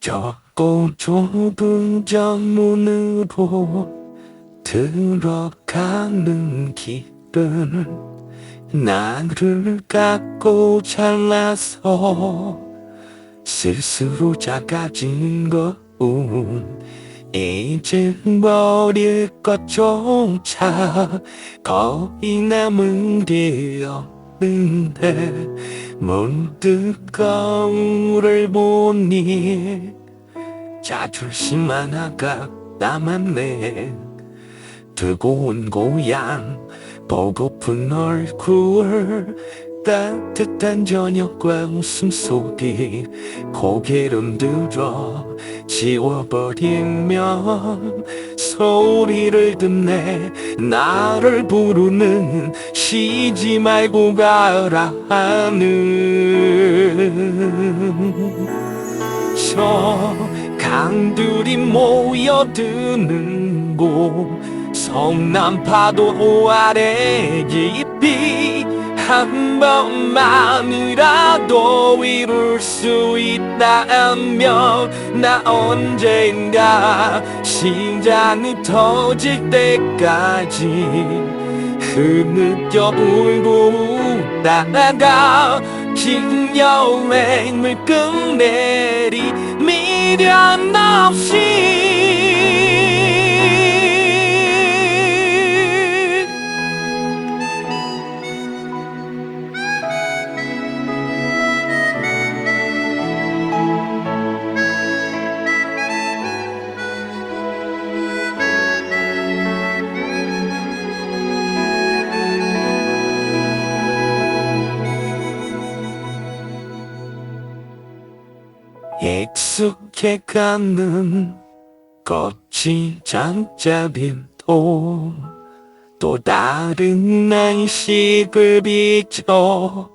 적고 좁은 정문으로 들어가는 길은 나를 깎고 잘라서 스스로 작아진 것뿐 이제 버릴 것조차. 거의 남은 게 없 는데 문득 거울을 보니 자존심 하나가 남았네. 뜨거운 고향 보고픈 얼굴 따뜻한 저녁과 웃음소리 고개를 들어 지워버리면 소리를 듣네. 나를 부르는 쉬지 말고 가라 하는 저 강들이 모여드는 곳 성남 파도 아래 깊이 한 번만이라도 이룰 수 있다면 나 언젠가 심장이 터질 때까지 흐느껴 울고 웃다가 긴 여행을 끝내리 미련 없이 익숙해가는 껍질 잠자린 또, 또 다른 날식을 비춰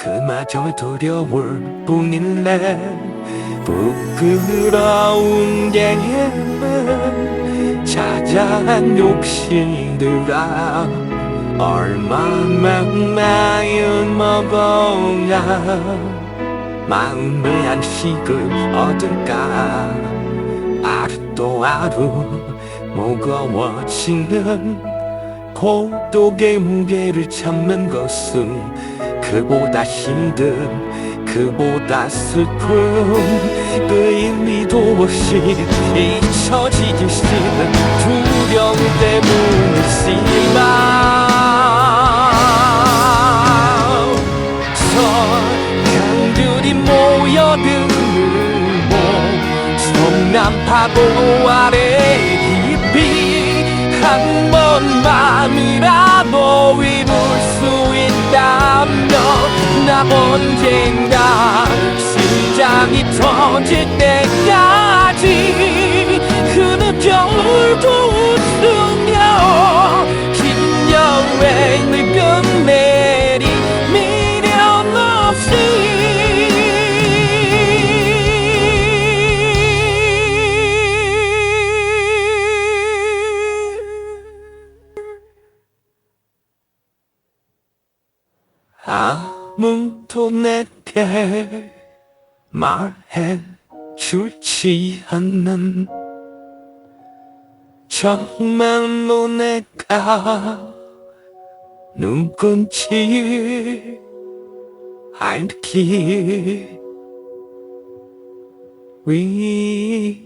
그마저 두려울 뿐일래 부끄러운 예는 자자한 욕심들아 얼마만 마음 먹어야 마음의 안식을 얻을까? 하루 또 하루 무거워지는 고독의 무게를 참는 것은 그보다 힘든 그보다 슬픈 그 의미도 없이 잊혀지기 싫은 두려움 때문이지만 남파도 아래 깊이 한 번만이라도 이룰 수 있다면 나 언젠가 심장이 터질 때 아무도 내게 말해 주지 않는 정말로 내가 누군지 알기 위해